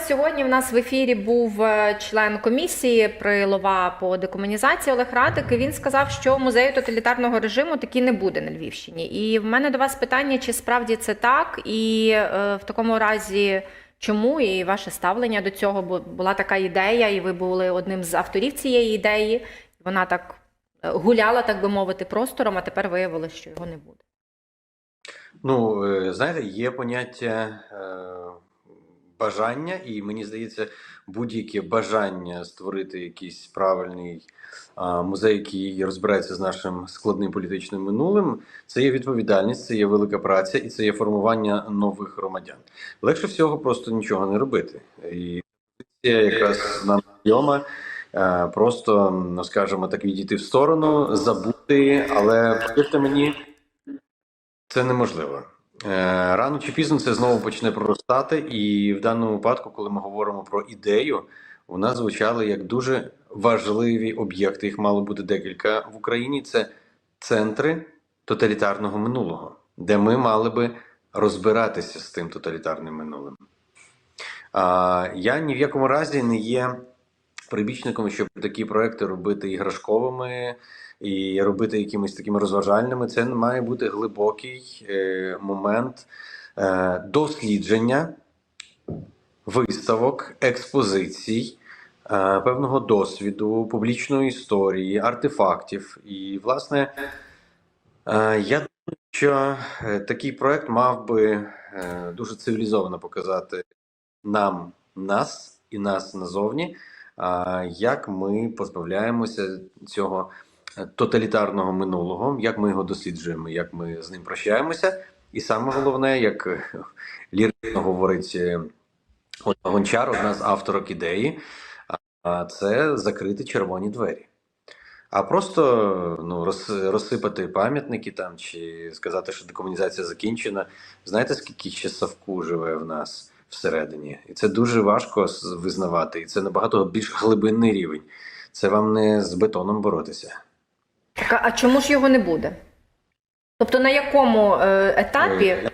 сьогодні в нас в ефірі був е, член комісії Прилова по декомунізації Олег Радик. і Він сказав, що музею тоталітарного режиму таки не буде на Львівщині. І в мене до вас питання, чи справді це так, і е, в такому разі. Чому і ваше ставлення до цього? Бо була така ідея, і ви були одним з авторів цієї ідеї. Вона так е, гуляла, так би мовити, простором, а тепер виявилося, що його не буде. Ну, е, знаєте, є поняття бажання, і мені здається, будь-яке бажання створити якийсь правильний е, музей, який розбирається з нашим складним політичним минулим, це є відповідальність, це є велика праця і це є формування нових громадян. Легше всього просто нічого не робити. І це якраз нам знайома. е, Просто, ну скажімо так, відійти в сторону, забути, але повірте мені, це неможливо. Е, Рано чи пізно це знову почне проростати, і в даному випадку, коли ми говоримо про ідею, нас звучали як дуже важливі об'єкти. Їх мало бути декілька в Україні. Це центри тоталітарного минулого, де ми мали би розбиратися з тим тоталітарним минулим. Я ні в якому разі не є прибічником, щоб такі проекти робити іграшковими і робити якимись такими розважальними. Це має бути глибокий е, момент е, дослідження виставок, експозицій, е, певного досвіду, публічної історії, артефактів. І, власне, е, я думаю, що е, такий проект мав би дуже цивілізовано показати нам нас і нас назовні, як ми позбавляємося цього е, тоталітарного минулого, як ми його досліджуємо, як ми з ним прощаємося. І саме головне, як е, лірично говорить е, Гончар, одна з авторок ідеї, це закрити червоні двері. А просто ну, розсипати пам'ятники там чи сказати, що декомунізація закінчена. Знаєте, скільки ще Савку живе в нас всередині? І це дуже важко визнавати, і це набагато більш глибинний рівень. Це вам не з бетоном боротися. Так, а- чому ж його не буде? Тобто на якому е, етапі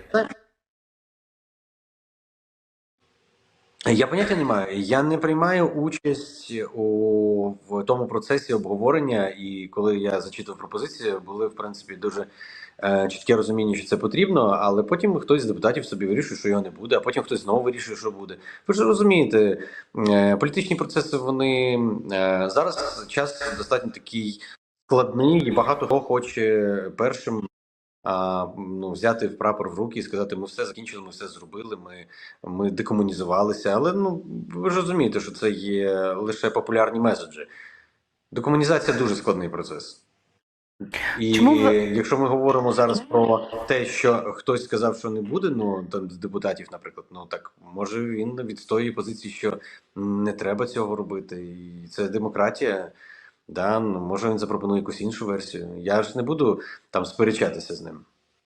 Я поняття не маю. Я не приймаю участь у в тому процесі обговорення, і коли я зачитував пропозиції, були в принципі дуже е, чітке розуміння, що це потрібно. Але потім хтось з депутатів собі вирішує, що його не буде, а потім хтось знову вирішує, що буде. Ви ж розумієте, е, політичні процеси вони е, зараз час достатньо такий складний, і багато хто хоче першим ну, взяти в прапор в руки і сказати: ми все закінчили, ми все зробили, ми, ми декомунізувалися. Але ну ви ж розумієте, що це є лише популярні меседжі. Декомунізація дуже складний процес. І Чому ви- якщо ми говоримо зараз про те, що хтось сказав, що не буде, ну там з депутатів, наприклад, ну так може він відстоює позиції, що не треба цього робити, і це демократія. Да, ну, може він запропонує якусь іншу версію. Я ж не буду там сперечатися з ним.